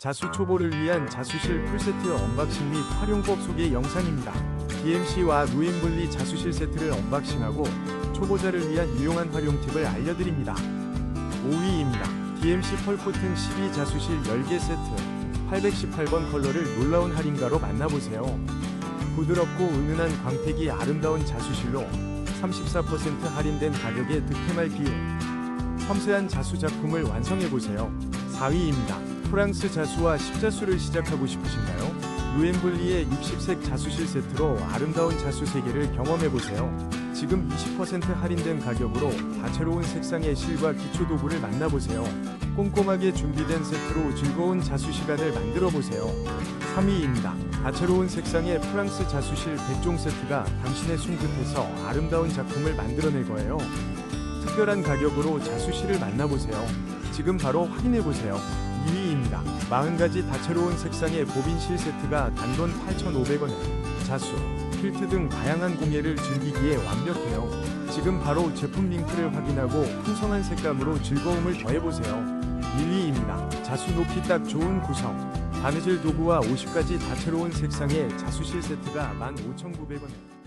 자수 초보를 위한 자수실 풀세트 언박싱 및 활용법 소개 영상입니다. DMC와 루엠블리 자수실 세트를 언박싱하고 초보자를 위한 유용한 활용 팁을 알려드립니다. 5위입니다. DMC 펄코튼 12 자수실 10개 세트 818번 컬러를 놀라운 할인가로 만나보세요. 부드럽고 은은한 광택이 아름다운 자수실로 34% 할인된 가격에 득템할 비용 섬세한 자수 작품을 완성해보세요. 4위입니다. 프랑스 자수와 십자수를 시작하고 싶으신가요? 루엠블리의 60색 자수실 세트로 아름다운 자수 세계를 경험해보세요. 지금 20% 할인된 가격으로 다채로운 색상의 실과 기초 도구를 만나보세요. 꼼꼼하게 준비된 세트로 즐거운 자수 시간을 만들어보세요. 3위입니다. 다채로운 색상의 프랑스 자수실 100종 세트가 당신의 손끝에서 아름다운 작품을 만들어낼 거예요. 특별한 가격으로 자수실을 만나보세요. 지금 바로 확인해보세요. 2위입니다. 40가지 다채로운 색상의 보빈실 세트가 단돈 8,500원에 자수, 필트 등 다양한 공예를 즐기기에 완벽해요. 지금 바로 제품 링크를 확인하고 풍성한 색감으로 즐거움을 더해보세요. 1위입니다. 자수 높이 딱 좋은 구성. 바느질 도구와 50가지 다채로운 색상의 자수실 세트가 15,900원에